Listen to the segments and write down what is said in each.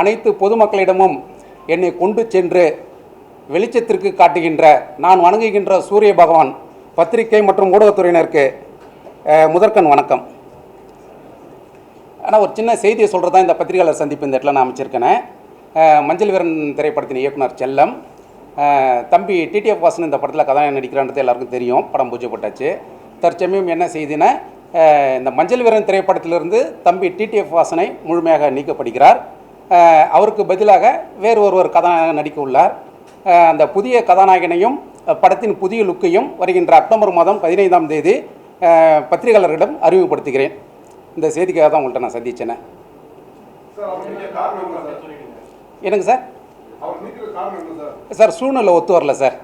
அனைத்து பொதுமக்களிடமும் என்னை கொண்டு சென்று வெளிச்சத்திற்கு காட்டுகின்ற நான் வணங்குகின்ற சூரிய பகவான் பத்திரிகை மற்றும் ஊடகத்துறையினருக்கு முதற்கன் முதற்கண் வணக்கம். ஆனால் ஒரு சின்ன செய்தியை சொல்கிறது தான் இந்த பத்திரிகையாளர் சந்திப்பு இந்த இடத்துல நான் அமைச்சிருக்கேன். மஞ்சள் வீரன் திரைப்படத்தின் இயக்குனர் செல்லம் தம்பி டிடிஎஃப் வாசன் இந்த படத்தில் கதாநாயகன் நடிக்கிறான்றது எல்லாருக்கும் தெரியும் படம் பூஜை போட்டாச்சு தற்சமயம் என்ன செய்தினா இந்த மஞ்சள் வீரன் திரைப்படத்திலிருந்து தம்பி டிடிஎஃப் வாசனை முழுமையாக நீக்கப்படுகிறார். அவருக்கு பதிலாக வேறு ஒருவர் கதாநாயகன் நடிக்க உள்ளார் அந்த புதிய கதாநாயகனையும் படத்தின் புதிய லுக்கையும் வருகின்ற அக்டோபர் மாதம் பதினைந்தாம் தேதி பத்திரிகையாளர்களிடம் அறிமுகப்படுத்துகிறேன். இந்த செய்திக்காக தான் உங்கள்கிட்ட நான் சார் என்னங்க சார்? சார்? சார் சூழ்நிலை ஒத்து வரல சார்.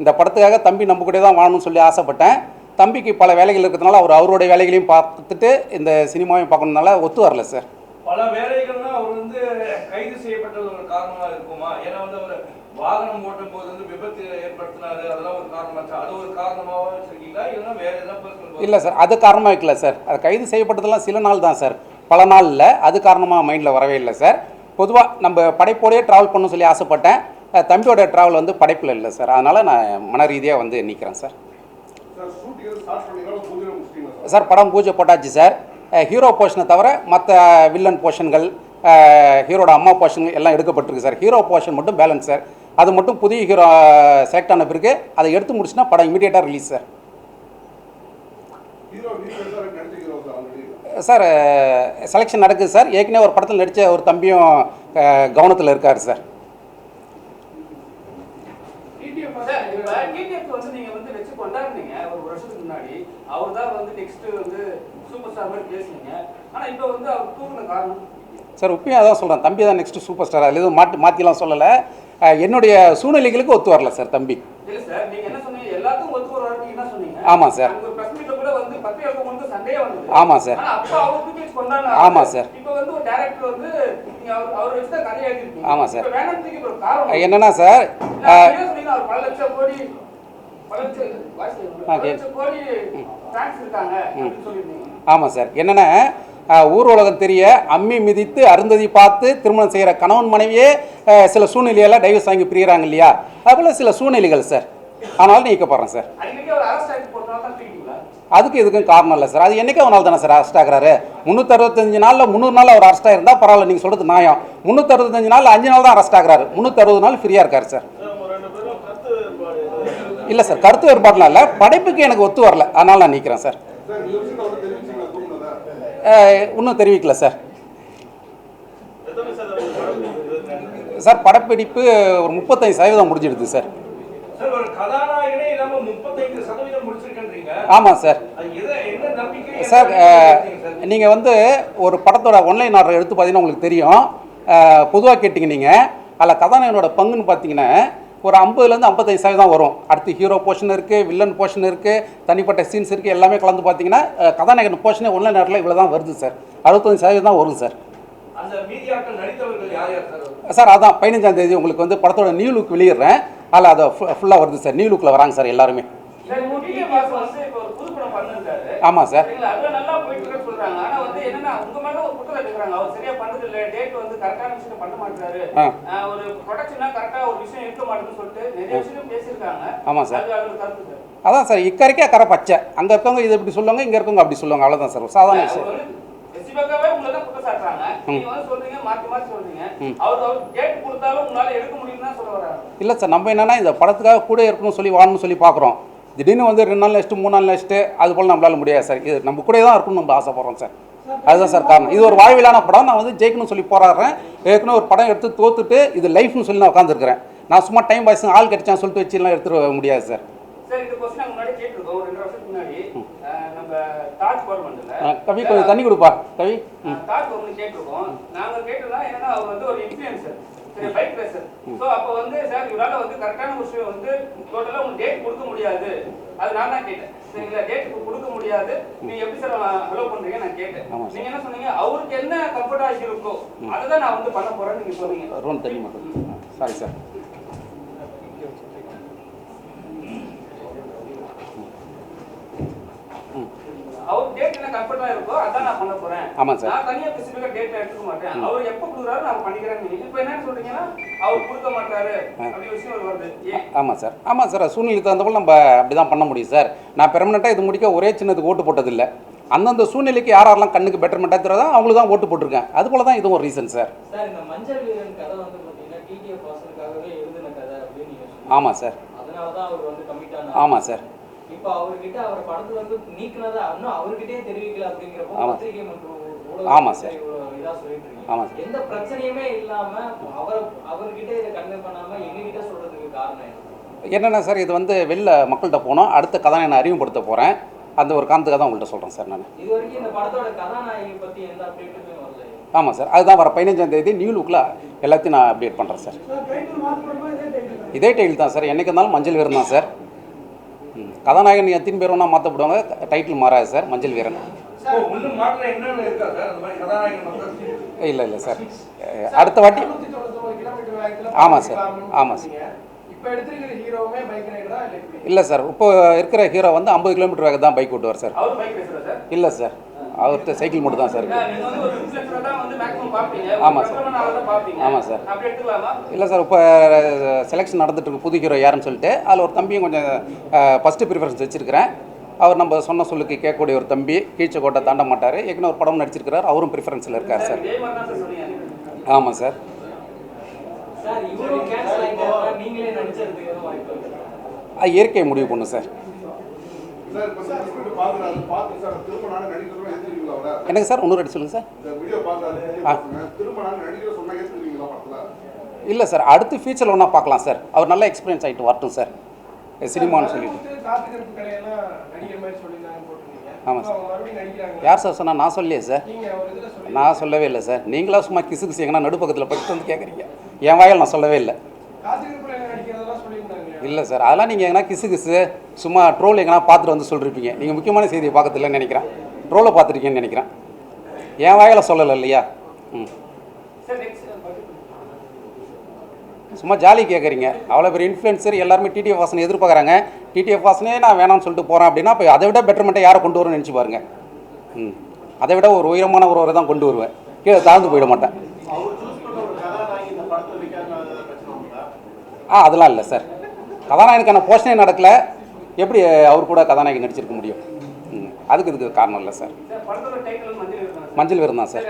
இந்த படத்துக்காக தம்பி நம்ம கூட தான் வாழணும்னு சொல்லி ஆசைப்பட்டேன். தம்பிக்கு பல வேலைகள் இருக்கிறதுனால அவர் அவருடைய வேலைகளையும் பார்த்துட்டு இந்த சினிமாவையும் பார்க்கணுனால ஒத்து வரல சார். பல வேலைகள்னா அவர் வந்து கைது செய்யப்பட்டது ஒரு காரணமா இருக்குமா? ஏன்னா வந்து அவர் வாகனம் ஓட்டும் போது வந்து விபத்து ஏற்படுத்தினாரு அதெல்லாம் ஒரு காரணமாச்சா அது ஒரு காரணமாவா வச்சிருக்கீங்களா? இல்லைன்னா வேற எதாவது இல்லை சார் அது காரணமாக வைக்கல சார். அது கைது செய்யப்பட்டதெல்லாம் சில நாள் தான் சார். பல நாள் இல்லை. அது காரணமாக மைண்டில் வரவே இல்லை சார். பொதுவாக நம்ம படைப்போடயே ட்ராவல் பண்ண சொல்லி ஆசைப்பட்டேன். தம்பியோட ட்ராவல் வந்து படைப்பில் இல்லை சார். அதனால் நான் மன ரீதியாக வந்து நிற்கிறேன் சார். சார் படம் பூஜை போட்டாச்சு சார். ஹீரோ போர்ஷனை தவிர மற்ற வில்லன் போர்ஷன்கள் ஹீரோட அம்மா போர்ஷன் எல்லாம் எடுக்கப்பட்டிருக்கு சார். ஹீரோ போர்ஷன் மட்டும் பேலன்ஸ் சார். அது மட்டும் புதிய ஹீரோ செலக்ட் ஆன பிறகு அதை எடுத்து முடிச்சுன்னா படம் இமீடியட்டாக ரிலீஸ் சார். சார் செலெக்ஷன் நடக்குது சார். ஏற்கனவே ஒரு படத்தில் நடித்த ஒரு தம்பியும் கவனத்தில் இருக்கார் சார். அவர் தான் வந்து நெக்ஸ்ட் வந்து சூப்பர் ஸ்டார் மாதிரி பேசுனீங்க. ஆனா இப்ப வந்து அவர் தூக்குன காரணம்? சார் உண்மையாக தான் சொல்கிறேன் தம்பி தான் நெக்ஸ்ட் சூப்பர் ஸ்டார் அதில் எதுவும் மாட்டி மாற்றிலாம் சொல்லலை. என்னுடைய சூழ்நிலைகளுக்கு ஒத்து வரல சார் தம்பி. இல்ல சார் நீங்க என்ன சொன்னீங்க? எல்லாத்துக்கும் ஒத்து ஒரு வார்த்தை என்ன சொன்னீங்க? ஆமா சார். அங்க ஒரு பிரஸ் மீட்ல கூட வந்து பத்திரிகை வந்து சண்டையே வந்தது. ஆமா சார். ஆனா அப்ப அவர் தூக்கி வச்சு கொண்டாடினாரு. ஆமா சார். என்னன்னா சார் ஆமாம் சார். என்னென்னா ஊர் உலகம் தெரிய அம்மி மிதித்து அருந்ததி பார்த்து திருமணம் செய்கிற கணவன் மனைவியே சில சூழ்நிலையெல்லாம் டைவர்ஸ் வாங்கி பிரிகிறாங்க இல்லையா? அதுபோல் சில சூழ்நிலைகள் சார் ஆனாலும் நீக்கப்படுறேன் சார் அதுக்கு எதுக்கும் காரணம் இல்லை சார் அது என்னைக்கே ஒரு நாள் தானே சார் அரெஸ்ட் ஆகிறாரு. முந்நூற்றறுபத்தஞ்சு நாளில் முந்நூறு நாள் அவர் அரெஸ்ட் ஆயிருந்தா பரவாயில்ல நீங்கள் சொல்கிறது நியாயம். முந்நூற்றறுபத்தஞ்சு நாள் அஞ்சு நாள் தான் அரெஸ்ட் ஆகிறாரு. முந்நூற்றறுபது நாள் ஃப்ரீயாக இருக்கார் சார் இல்லை சார் கருத்து வேறுபாடுலாம் இல்லை. படைப்புக்கு எனக்கு ஒத்து வரல. அதனால் நான் நிற்கிறேன் சார் சார் இந்த விஷயத்தை அவர் தெரிவிச்சிங்களா தூக்குனதா அஹ், இன்னும் தெரிவிக்கல சார். சார் படப்பிடிப்பு ஒரு முப்பத்தஞ்சு சதவீதம் முடிஞ்சிடுது சார். முப்பத்தைந்து ஆமாம் சார். சார்? நீங்கள் வந்து ஒரு படத்தோட ஒன்லைன் ஆர்டர் எடுத்து பார்த்தீங்கன்னா உங்களுக்கு தெரியும். பொதுவாக கேட்டிங்க நீங்கள் அதில் கதாநாயகனோட பங்குன்னு பார்த்தீங்கன்னா ஒரு ஐம்பதுலேருந்து ஐம்பத்தஞ்சு சதவீதம் வரும். அடுத்து ஹீரோ போர்ஷன் இருக்குது வில்லன் போர்ஷன் இருக்குது தனிப்பட்ட சீன்ஸ் இருக்குது எல்லாமே கலந்து பார்த்தீங்கன்னா கதாநாயகன் போர்ஷனே ஒன்லைன் ஆர்டரில் இவ்வளோ தான் வருது சார். அறுபத்தஞ்சு சதவீதம் தான் வரும் சார். சார்? அதான் பதினஞ்சாம் தேதி உங்களுக்கு வந்து படத்தோட நியூ லுக் வெளியிடுறேன். அதில் அதை ஃபுல்லாக வருது சார். நியூ லுக்கில் வராங்க சார் எல்லாருமே. ஆமாம் சார். எடுக்கிறாங்க அவர் சரியா பண்றது இல்ல டேட் வந்து கரெக்டான விஷயம் பண்ண மாட்டாரு. ஒரு ப்ரொடக்ஷனா கரெக்டா ஒரு விஷயம் இருக்க மாட்டேன்னு சொல்லிட்டு நிறைய விஷயம் பேசியிருக்காங்க. ஆமாம் சார். அதான் சார். இக்கரைக்கே கரை பச்சை. அங்கே இருக்கவங்க இது இப்படி சொல்லுவாங்க இங்கே இருக்கவங்க அப்படி சொல்லுவாங்க. அவ்வளோதான் சார். சாதாரண விஷயம். உங்களை தான் குற்றம் சாட்டுறாங்க. நீங்க வந்து சொல்றீங்க மாத்தி மாத்தி சொல்றீங்க. அவர் அவர் டேட் கொடுத்தாலும் உங்களால எடுக்க முடியும்னு தான் சொல்ல வராங்க இல்லை சார். நம்ம என்னன்னா இந்த படத்துக்காக கூட இருக்கணும்னு சொல்லி வாழணும்னு சொல்லி பார்க்குறோம். திடீர்னு வந்து ரெண்டு நாள் நெக்ஸ்ட்டு மூணு நாள் நெக்ஸ்ட்டு அது போல் நம்மளால முடியாது சார். இது நம்ம கூட தான் இருக்கணும்னு நம்ம ஆசைப்படுறோம் சார். அதுதான் சார் காரணம். இது ஒரு வாழ்விலான படம். நான் வந்து ஜெயிக்கணும்னு சொல்லி போராடுறேன். ஏற்கனவே ஒரு படம் எடுத்து தோத்துட்டு இது லைஃப்னு சொல்லி நான் உட்காந்துருக்கிறேன் நான் சும்மா டைம் பாய்ஸ் ஆள் கிடைச்சான்னு சொல்லிட்டு வச்சுலாம் எடுத்துட்டு வர முடியாது சார். கவி கொஞ்சம் தண்ணி கொடுப்பா. கவி கவர்மெண்ட் கேட்டிருக்கோம். நாங்க கேட்டதா என்னன்னா அவர் வந்து ஒரு இன்ஃபுளுசர் சரி பைக் ரேசர் ஸோ அப்போ வந்து சார் இவரால வந்து கரெக்டான விஷயம் வந்து டோட்டலாக உங்களுக்கு டேட் கொடுக்க முடியாது. அது நான் தான் கேட்டேன். சரிங்களா? டேட் கொடுக்க முடியாது. நீங்க எப்படி சார் அலோவ் பண்றீங்க நான் கேட்டேன். நீங்க என்ன சொன்னீங்க? அவருக்கு என்ன கம்ஃபர்டா இருக்கோ அதை தான் நான் வந்து பண்ண போறேன்னு நீங்க சொன்னீங்க. தண்ணி மட்டும் சாரி சார் அவர் டேட் என்ன கம்ஃபர்டா இருக்கோ அதான் நான் பண்ண போறேன். சார். நான் தனியா ஸ்பெசிஃபிக்கா டேட் எடுத்துக்க மாட்டேன். அவர் எப்ப கொடுக்குறாரு நான் பண்ணிக்கிறேன்னு நீங்க இப்போ என்ன சொல்றீங்கன்னா அவர் கொடுக்க மாட்டாரு அப்படி விஷயம் வருது. ஏன்? ஆமாம் சார். ஆமாம் சார் சூழ்நிலைக்கு தகுந்த போல் நம்ம அப்படி தான் பண்ண முடியும் சார். நான் பெர்மனெண்ட்டாக இது முடிக்க ஒரே சின்னதுக்கு ஓட்டு போட்டதில்லை. அந்தந்த சூழ்நிலைக்கு யார் யாரெல்லாம் கண்ணுக்கு பெட்டர்மெண்ட்டாக தெரியாதோ அவங்களுக்கு தான் ஓட்டு போட்டிருக்கேன். அது போல தான் இதுவும் ஒரு ரீசன் சார். சார் இந்த மஞ்சள் வீரன் கதை வந்து பார்த்தீங்கன்னா டிடிஎஃப் வாசனுக்காகவே எழுதின கதை அப்படின்னு நீங்க சொன்னீங்க. ஆமாம் சார். அதனால தான் அவர் வந்து கமிட் ஆனார். ஆமாம் சார். இப்போ அவர்கிட்ட அவர் படத்துல வந்து நீக்கினதா இன்னும் அவர்கிட்டயே தெரிவிக்கல அப்படிங்கிறப்போ ஆமா. பத்திரிகை மற்றும் ஆமா சார். இவ்வளவு இதா சொல்லிட்டு ஆமா இருக்கீங்க சார். எந்த பிரச்சனையுமே இல்லாம அவர் அவர்கிட்ட இதை கன்வே பண்ணாம எங்ககிட்ட சொல்றதுக்கு காரணம் என்ன? என்னென்ன சார் இது வந்து வெளில மக்கள்கிட்ட போனோம். அடுத்த கதை நான் அறிமுகப்படுத்த போகிறேன் அந்த ஒரு காரணத்துக்காக தான் உங்கள்கிட்ட சொல்கிறேன் சார் நான். இது வரைக்கும் இந்த படத்தோட கதாநாயகி பத்தி எந்த அப்டேட்டுமே வரல ஆமாம் சார். அதுதான் வர பதினஞ்சாம் தேதி நியூ லுக்கில் எல்லாத்தையும் நான் அப்டேட் பண்ணுறேன் சார். இதே டைட்டில் தான் சார். என்னைக்கு இருந்தாலும் மஞ்சள் வீரன் தான் சார். கதாநாயகன் எத்தனை பேர் வேணால் மாற்றப்படுவாங்க டைட்டில் மாறாது சார். மஞ்சள் வீரன். இல்லை இல்லை சார். அடுத்த வாட்டி. ஆமாம் சார். ஆமாம் சார். இல்லை சார். இப்போ இருக்கிற ஹீரோ வந்து ஐம்பது கிலோமீட்டர் வேகம் தான் பைக் ஓட்டுவார் சார்? இல்லை சார். அவர்கிட்ட சைக்கிள் மட்டும் தான் சார் ஏன்னா, இருக்கு. நீங்க வந்து ஒரு இன்ஃபுளுசரா தான் வந்து மேக்ஸிமம் பாப்பீங்க ஆமா சார். தான் பாப்பீங்க ஆமா சார். இல்லை சார் இப்போ செலெக்ஷன் நடந்துட்டு புது ஹீரோ யாருன்னு சொல்லிட்டு அதில் ஒரு தம்பியும் கொஞ்சம் ஃபஸ்ட்டு ப்ரிஃபரன்ஸ் வச்சிருக்கிறேன். அவர் நம்ம சொன்ன சொல்லுக்கு கேட்கக்கூடிய ஒரு தம்பி கீழ்ச்சக்கோட்டை தாண்ட மாட்டார். ஏற்கனவே ஒரு படம் நடிச்சிருக்கிறார். அவரும் ப்ரிஃபரன்ஸில் இருக்கார் சார். ஆமாம் சார் இயற்கையை முடிவு பண்ணும் சார். என்னங்க சார் இன்னொரு வாட்டி சொல்லுங்கள் சார். இல்லை சார் அடுத்து ஃபியூச்சரில் ஒன்றா பார்க்கலாம் சார். அவர் நல்ல எக்ஸ்பீரியன்ஸ் ஆகிட்டு வரட்டும் சார். சினிமான்னு சொல்லிட்டு. காத்துக்கிறது கடையெல்லாம் நடிக்கிற மாதிரி சொல்லியிருந்தாங்கன்னு போட்டிருந்தீங்க. ஆமா இப்போ அவங்க மறுபடியும் நடிக்கிறாங்க யார் சார் சொன்னால் நான் சொல்லலையே சார். நீங்க ஒரு இதுல சொல்லி நான் சொல்லவே இல்லை சார். நீங்களா சும்மா கிசு கிசு எங்கன்னா நடுப்பக்கத்தில் படிச்சுட்டு வந்து கேட்குறீங்க என் வாயில் நான் சொல்லவே இல்லை. இல்லை சார் அதெல்லாம் நீங்கள் எங்கன்னா கிசு கிசு. சும்மா ட்ரோல் எங்கன்னா பார்த்துட்டு வந்து சொல்லிருப்பீங்க. நீங்கள் முக்கியமான செய்தியை பார்க்கறதில்லன்னு நினைக்கிறேன். ட்ரோலை பார்த்துருக்கீங்கன்னு நினைக்கிறேன். என் வாயில் சொல்லலை இல்லையா? ம். சும்மா ஜாலி கேட்குறீங்க அவ்வளோ பெரிய இன்ஃப்ளூயன்சர் எல்லாருமே டிடிஎஃப் வாசனை எதிர்பார்க்குறாங்க. டிடிஎஃப் வாசனே நான் வேணாம்னு சொல்லிட்டு போகிறேன் அப்படின்னா இப்போ அதை விட பெட்டர்மெண்ட்டை யாரை கொண்டு வரும்னு நினச்சி பாருங்க. ம். அதை விட ஒரு உயரமான ஒருவரை தான் கொண்டு வருவேன். கீழே தாழ்ந்து போயிட மாட்டேன். ஆ அதெல்லாம் இல்லை சார். கதாநாயகனுக்கான போஷனே நடக்கலை. எப்படி அவர் கூட கதாநாயகன் நடிச்சிருக்க முடியும்? ம் அதுக்கு இதுக்கு காரணம் இல்லை சார். சார் படத்தோட டைட்டில் மஞ்சள் வீரன் தான் சார்.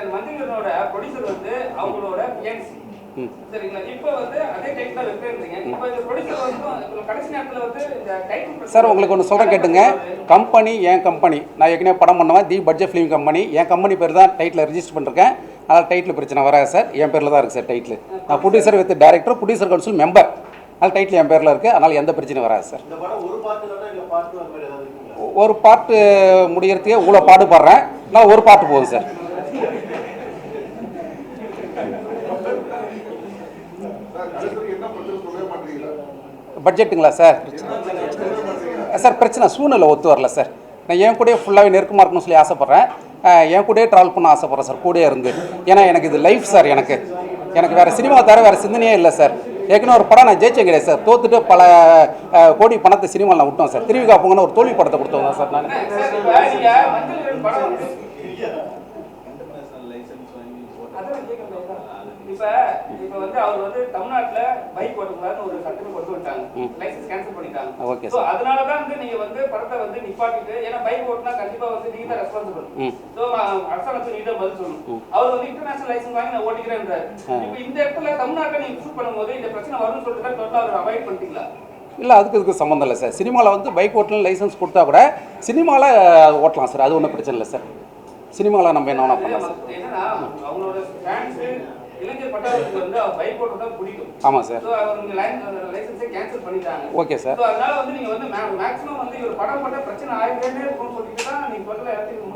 சார். உங்களுக்கு ஒன்று சொல்கிறேன் கேட்டுங்க. கம்பெனி என் கம்பெனி நான் ஏற்கனவே படம் பண்ணுவேன் தி பட்ஜெட் ஃபிலிம் கம்பெனி என் கம்பெனி பேர் தான் டைட்டில் ரிஜிஸ்டர் பண்ணிருக்கேன். அதனால் டைட்டில் பிரச்சனை வராது சார். என் பேரில் தான் இருக்குது சார் டைட்டில் நான் producer with director producer council member அதனால் டைட்டில் என் பேரில் இருக்குது அதனால் எந்த பிரச்சனையும் வராது சார். ஒரு பாட்டு முடிகிறதுக்கே இவ்வளோ பாடுபடுறேன் நான் ஒரு பாட்டு போதும் சார். பட்ஜெட்டுங்களா சார்? சார் பிரச்சனை சூழ்நிலை ஒத்து வரல சார். நான் என் கூடயே ஃபுல்லாகவே நெருக்கமாக இருக்கணும்னு சொல்லி ஆசைப்பட்றேன். என் கூடயே ட்ராவல் பண்ண ஆசைப்பட்றேன் சார் கூடயே இருந்து. ஏன்னா எனக்கு இது லைஃப் சார் எனக்கு. எனக்கு வேறு சினிமா தவிர வேறு சிந்தனையே இல்லை சார். ஏற்கனவே ஒரு படம் நான் ஜெயிச்சேன் கிடையாது சார். தோத்துட்டு பல கோடி பணத்தை சினிமாவில் நான் விட்டோம் சார். திருவிகா பொங்கன்னு ஒரு தோல்வி படத்தை கொடுத்தோம் சார் நான் சார் இப்போ நீங்க மஞ்சள் விருது படம் வந்து அதான் கேட்கறது அதுதான். இப்ப இப்ப வந்து அவர் வந்து தமிழ்நாட்டுல பைக் ஓட்டக்கூடாதுன்னு ஒரு சட்டத்தை கொண்டு வந்துட்டாங்க. லைசன்ஸ் கேன்சல் பண்ணிட்டாங்க. ஓகே சோ அதனால தான் வந்து நீங்க வந்து படத்தை வந்து நிப்பாட்டிட்டு ஏன்னா பைக் ஓட்டினா கண்டிப்பா வந்து நீங்க தான் ரெஸ்பான்சிபிள் சோ அரசாங்கத்துக்கு நீங்க தான் பதில் சொல்லணும். அவர் வந்து இன்டர்நேஷனல் லைசன்ஸ் வாங்கி நான் ஓட்டிக்கிறேன்றாரு. இப்போ இந்த இடத்துல தமிழ்நாட்டை நீங்க ஷூட் பண்ணும்போது இந்த பிரச்சனை வரும்னு சொல்லிட்டு டோட்டலா அவர் அவாய்ட் பண்ணிட்டீங்களா? இல்லை அதுக்கு இதுக்கு சம்மந்தம் இல்லை சார் சினிமாவில் வந்து பைக் ஓட்டலாம் லைசன்ஸ் கொடுத்தா கூட சினிமாவில் ஓட்டலாம் சார் அது ஒன்றும் பிரச்சனை இல்லை சார் சினிமாவில் நம்ம என்ன வேணா பண்ணலாம் சார் ஆமாம் சார் சோ அவங்க லைசன்ஸை கேன்சல் பண்ணிட்டாங்க. ஓகே சார்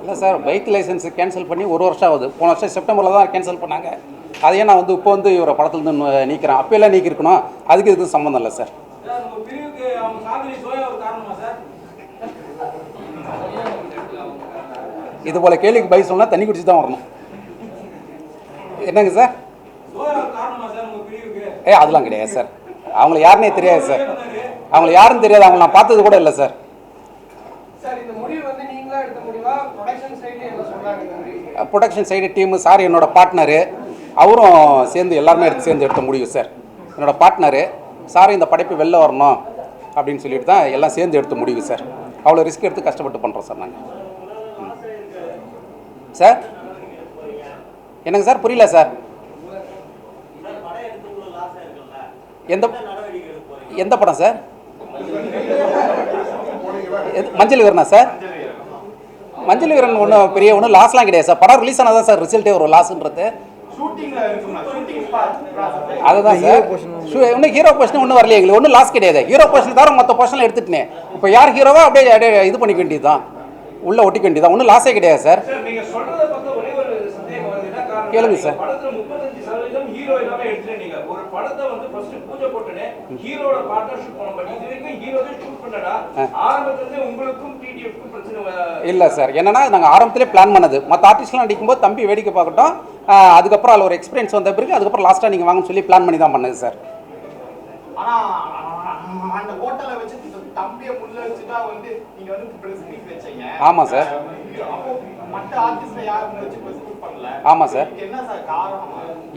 இல்லை சார் பைக் லைசன்ஸ் கேன்சல் பண்ணி ஒரு வருஷம் ஆகுது. போன வருஷம் செப்டம்பரில் தான் கேன்சல் பண்ணாங்க. அதையே நான் வந்து இப்போ வந்து இவரை படத்துலேருந்து நீக்கிறேன். அப்போல்லாம் நீக்கிருக்கணும். அதுக்கு இதுக்கு சம்மந்தம் இல்லை சார் இது போல் கேள்விக்கு பதில் சொன்னால் தண்ணி குடிச்சு தான் வரணும். என்னங்க சார் சோயா ஒரு காரணமா சார் உங்க பிரிவுக்கு ஏ அதெல்லாம் கிடையாது சார் அவங்கள யாருன்னே தெரியாது சார் அவங்கள யாருன்னு தெரியாது அவங்கள நான் பார்த்தது கூட இல்லை sir production side team sir என்னோட பார்ட்னரு அவரும் சேர்ந்து எல்லாருமே எடுத்து சேர்ந்து எடுத்த முடிவு சார் என்னோட பார்ட்னரு சார் இந்த படைப்பு வெளில வரணும் அப்படின்னு சொல்லிட்டு தான் எல்லாம் சேர்ந்து எடுத்த முடிவு சார் அவ்வளோ ரிஸ்க் எடுத்து கஷ்டப்பட்டு பண்ணுறோம் சார் நாங்கள் சார் என்னங்க சார் புரியல சார் எந்த எந்த படம் சார்? எது- மஞ்சள் வீரனா சார்? மஞ்சள் வீரன் ஒன்றும் பெரிய ஒன்றும் லாஸ்லாம் கிடையாது சார். படம் ரிலீஸ் ஆனால் தான் சார் ரிசல்ட்டே ஒரு லாஸ்ன்றது ஷூட்டிங்ல இருக்குமா ஷூட்டிங் ஸ்பாட் அதுதான் சார் ஷூ இன்னும் ஹீரோ போர்ஷன் ஒன்றும் வரலையே எங்களுக்கு ஒன்றும் லாஸ் கிடையாது. ஹீரோ போர்ஷன் தவிர மற்ற போர்ஷனில் எடுத்துட்டேன். இப்போ யார் ஹீரோவோ அப்படியே அப்படியே இது பண்ணிக்க வேண்டியது தான் உள்ளே ஒட்டிக்க வேண்டியது தான் ஒன்றும் லாஸே கிடையாது சார் சார் நீங்க சொல்றத பார்த்தா ஒரே ஒரு சந்தேகம் வருது என்ன காரணம் கேளுங்க சார். படத்துல முப்பத்தஞ்சு சதவீதம் ஹீரோ எல்லாமே எடுத்துட்டீங்க ஒரு படத்தை வந்து ஃபர்ஸ்ட் பூஜை போட்டுன்னு ஹீரோட பார்ட்னர்ஷிப் பண்ண பண்ணி இது வரைக்கும் ஹீரோ தான் ஷூட் பண்ணடா ஆரம்பத்துல இருந்தே உங்களுக்கும் டிடிஎஃப்க்கும் பிரச்சனை இல்லை சார். என்னன்னா நாங்கள் ஆரம்பத்திலே பிளான் பண்ணது. மற்ற ஆர்டிஸ்ட்லாம் நடிக்கும்போது தம்பி வேடிக்கை பார்க்கட்டும். அதுக்கப்புறம் அதில் ஒரு எக்ஸ்பீரியன்ஸ் வந்த பிறகு அதுக்கப்புறம் லாஸ்ட்டாக நீங்கள் வாங்கன்னு சொல்லி பிளான் பண்ணி தான் பண்ணது சார். ஆனா அந்த ஹோட்டலை வச்சு தம்பியை முள்ள வச்சுட்டா வந்து நீங்க வந்து பிரஸ் மீட் வச்சீங்க. ஆமா சார். அப்போ மற்ற ஆர்டிஸ்ட் யாரும் வச்சு பிரஸ் மீட் பண்ணல ஆமா சார்.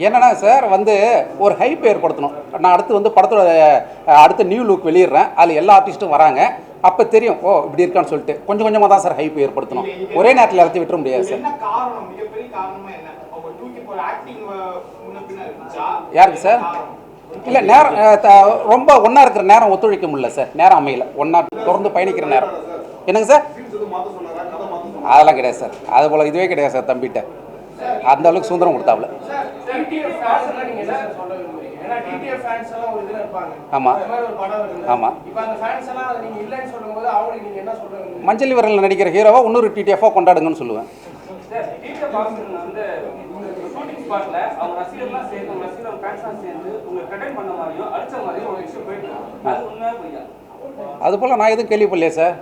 என்னன்னா சார் வந்து ஒரு ஹைப் ஏற்படுத்தணும். நான் அடுத்து வந்து படத்தோட அடுத்த நியூ லுக் வெளியிடுறேன். அதில் எல்லா ஆர்டிஸ்ட்டும் வராங்க. அப்போ தெரியும் ஓ இப்படி இருக்கான்னு சொல்லிட்டு. கொஞ்சம் கொஞ்சமாக தான் சார் ஹைப் ஏற்படுத்தணும். ஒரே நேரத்தில் எல்லாத்தையும் விட்டுற முடியாது சார் யாருக்கு சார். இல்லை நேரம் ரொம்ப ஒன்றா இருக்கிற நேரம் ஒத்துழைக்க முடியல சார் நேரம் அமையல. ஒன்றா தொடர்ந்து பயணிக்கிற நேரம். என்னங்க சார் அதெல்லாம் கிடையாது சார் அது போல் இதுவே கிடையாது சார் தம்பிகிட்ட அந்த அளவுக்கு சுதந்திரம் கொடுத்தாப்புல. ஆமாம் ஆமாம் மஞ்சள் விரலில் நடிக்கிற ஹீரோவாக இன்னொரு டிடிஎஃபாக கொண்டாடுங்கன்னு சொல்லுவேன். அது அது போல் நான் எதுவும் கேள்விப்படலையே சார்.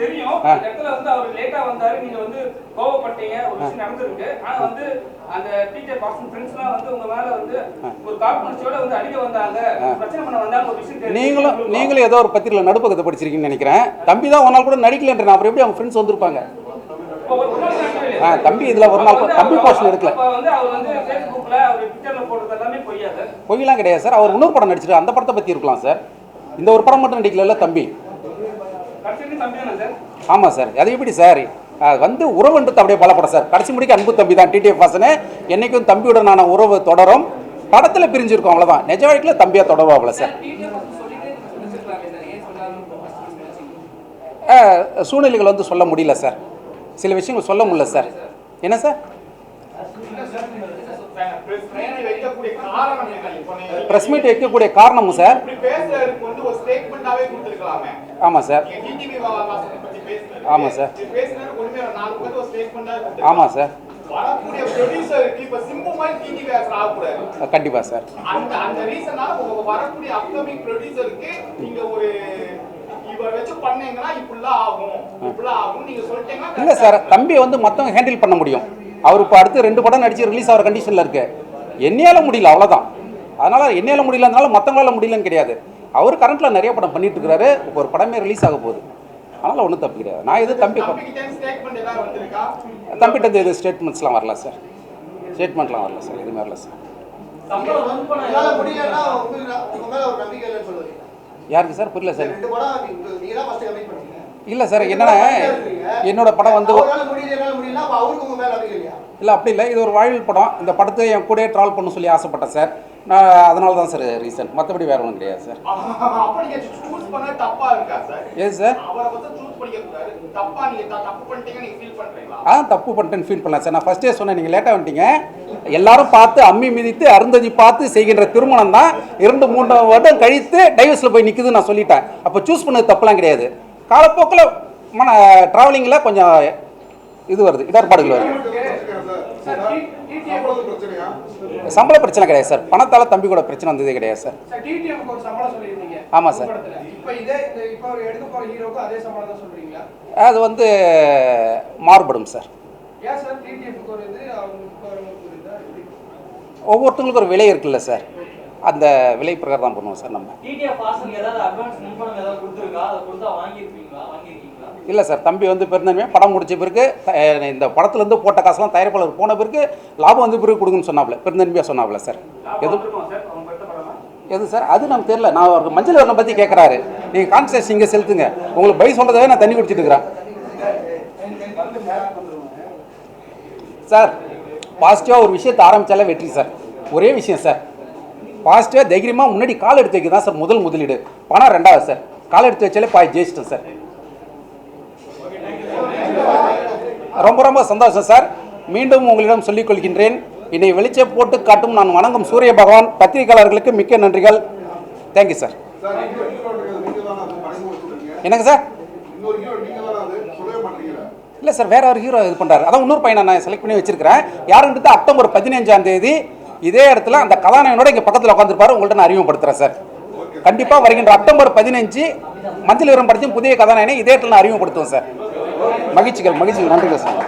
தெரியும். அந்த இடத்துல வந்து அவர் லேட்டா வந்தாரு. நீங்க வந்து கோவப்பட்டீங்க. ஒரு விஷயம் நடந்திருக்கு. ஆனா வந்து அந்த டீச்சர் பாக்ஸ் ஃப்ரெண்ட்ஸ்லாம் வந்து உங்க மேல வந்து ஒரு காழ்ப்புணர்ச்சியோட வந்து அடிக்க வந்தாங்க. பிரச்சனை பண்ண வந்தாங்க. ஒரு விஷயம் நீங்களும் நீங்களும் ஏதோ ஒரு பத்திரிகையில் நடுப்பக்கத்தை படிச்சிருக்கீங்கன்னு நினைக்கிறேன். தம்பி தான் ஒரு நாள் கூட நடிக்கலன்ற அப்புறம் எப்படி அவங்க ஃப்ரெண்ட்ஸ் வந்திருப்பாங்க? ஆ, தம்பி இதுல ஒரு நாள் தம்பி அவர் எடுக்கல. பொய்யெல்லாம் கிடையாது சார். அவர் இன்னொரு படம் நடிச்சிரு அந்த படத்தை பற்றி இருக்கலாம் சார். இந்த ஒரு படம் மட்டும் நடிக்கல தம்பி கடைசி தம்பி தானே சார் ஆமாம் சார்? அது எப்படி சார்? வந்து உறவுன்றது அப்படியே பலப்படும் சார். கடைசி முடிக்க அன்பு தம்பி தான் டிடிஎஃப் வாசனே. என்னைக்கும் தம்பியுடனான உறவு தொடரும். படத்தில் பிரிஞ்சிருக்கோம் அவ்வளோதான் நிஜ வாழ்க்கையில் தம்பியாக தொடர்பாப்புல சார். சூழ்நிலைகள் வந்து சொல்ல முடியல சார். சில விஷயங்கள் சொல்ல முடியல சார். என்ன சார்? பிரஸ் மீட் வைக்கக்கூடிய காரணம் என்ன? இப்போ நீங்க ப்ரெஸ் மீட் வைக்கக்கூடிய காரணமும் சார். ஆமாம் சார். ஆமாம் சார். ஆமாம் சார். கண்டிப்பா சார். இல்லை சார் தம்பி வந்து மத்தவங்க ஹேண்டில் பண்ண முடியும். அவர் இப்போ அடுத்து ரெண்டு படம் நடிச்சு ரிலீஸ் ஆகிற கண்டிஷனில் இருக்கு. என்னையால முடியல அவ்வளோதான் அதனால என்னையால முடியலனால மற்றவங்களால முடியலன்னு கிடையாது. அவர் கரண்ட்டில் நிறைய படம் பண்ணிட்டு இருக்கிறாரு இப்போ ஒரு படமே ரிலீஸ் ஆக போகுது. அதனால் ஒன்றும் தப்பு கிடையாது. நான் எது தம்பி தம்பிகிட்ட எது ஸ்டேட்மெண்ட்ஸ்லாம் வரல சார். ஸ்டேட்மெண்ட்லாம் வரல சார். எதுவுமே வரல சார். யாருக்கு சார்? புரியல சார். இல்லை சார் என்னன்னா என்னோட படம் வந்து இல்லை அப்படி இல்லை இது ஒரு வாழ்வில் படம். இந்த படத்தை என் கூடயே ட்ராவல் பண்ண சொல்லி ஆசைப்பட்டேன் சார். நான் அதனால தான் சார் ரீசன் மற்றபடி வேறு ஒன்றும் கிடையாது சார். இருக்கா சார்? ஆ தப்பு பண்ணிட்டேன்னு ஃபீல் பண்ணலாம் சார். நான் ஃபஸ்ட்டே சொன்னேன் நீங்கள் லேட்டாக வந்துட்டீங்க. எல்லாரும் பார்த்து அம்மி மிதித்து அருந்ததி பார்த்து செய்கின்ற திருமணம் தான் இரண்டு மூன்று வருடம் கழித்து டைவர்ஸில் போய் நிற்குதுன்னு நான் சொல்லிட்டேன். அப்போ சூஸ் பண்ணது தப்புலாம் கிடையாது. காலப்போக்கில் மன ட்ராவலிங்கில் கொஞ்சம் இது வருது இடர்பாடுகள் வருது. சம்பள பிரச்சனை கிடையாது சார். பணத்தால் தம்பி கூட பிரச்சனை வந்ததே கிடையாது சார். சார் டிடிஎஃப் ஒரு சம்பளம் சொல்லியிருந்தீங்க. ஆமா சார். அதே வந்து மாறுபடும் சார்? ஒவ்வொருத்தங்களுக்கும் ஒரு விலை இருக்குல்ல சார். அந்த விலை பிரகாரம் தான் பண்ணுவோம் சார் நம்ம. இல்லை சார் தம்பி வந்து பெருந்தன்மையாக படம் முடிச்ச பிறகு இந்த படத்துலேருந்து போட்ட காசுலாம் தயாரிப்பாளர் போன பிறகு லாபம் வந்து பிறகு கொடுக்குன்னு சொன்னாப்ல பெருந்தன்மையாக சொன்னாப்ல சார். எது? எது சார்? அது நமக்கு தெரியல. நான் அவருக்கு மஞ்சள் வரணை பற்றி கேட்குறாரு நீங்கள் கான்சன்ட்ரேஷன் இங்கே செலுத்துங்க. உங்களுக்கு பை சொல்கிறதவே நான் தண்ணி குடிச்சிட்டு இருக்கிறேன். சார் பாசிட்டிவாக ஒரு விஷயத்தை ஆரம்பித்தாலே வெற்றி சார். ஒரே விஷயம் சார். பாசிட்டிவாக தைரியமாக முன்னாடி கால் எடுத்து வைக்க தான் சார் முதல் முதலீடு. பணம் ரெண்டாவது சார். கால் எடுத்து வச்சாலே பாய் ஜெயிச்சிட்டேன் சார். ரொம்ப ரொம்ப சந்தோஷம் சார். மீண்டும் உங்களிடம் சொல்லிக் கொள்கின்றேன். என்னை வெளிச்ச போட்டு காட்டும் நான் வணங்கும் சூரிய பகவான். பத்திரிகையாளர்களுக்கு மிக்க நன்றிகள். தேங்க்யூ சார் என்னங்க சார்? இல்லை சார் வேற ஒரு ஹீரோ இது பண்ணுறாரு அதான் இன்னொரு பையனை நான் செலக்ட் பண்ணி வச்சிருக்கிறேன். யாருன்றது அக்டோபர் பதினஞ்சாம் தேதி இதே இடத்துல அந்த கதாநாயகனோட இங்கே பக்கத்தில் உட்காந்துருப்பாரு உங்கள்கிட்ட நான் அறிமுகப்படுத்துகிறேன் சார் கண்டிப்பாக வருகின்ற அக்டோபர் பதினஞ்சு மஞ்சள் விவரம் படித்தும் புதிய கதாநாயகனை இதே இடத்துல நான் அறிமுகப்படுத்துவேன் சார் மகிழ்ச்சிகள் மகிழ்ச்சிகள். நன்றிகள் சார்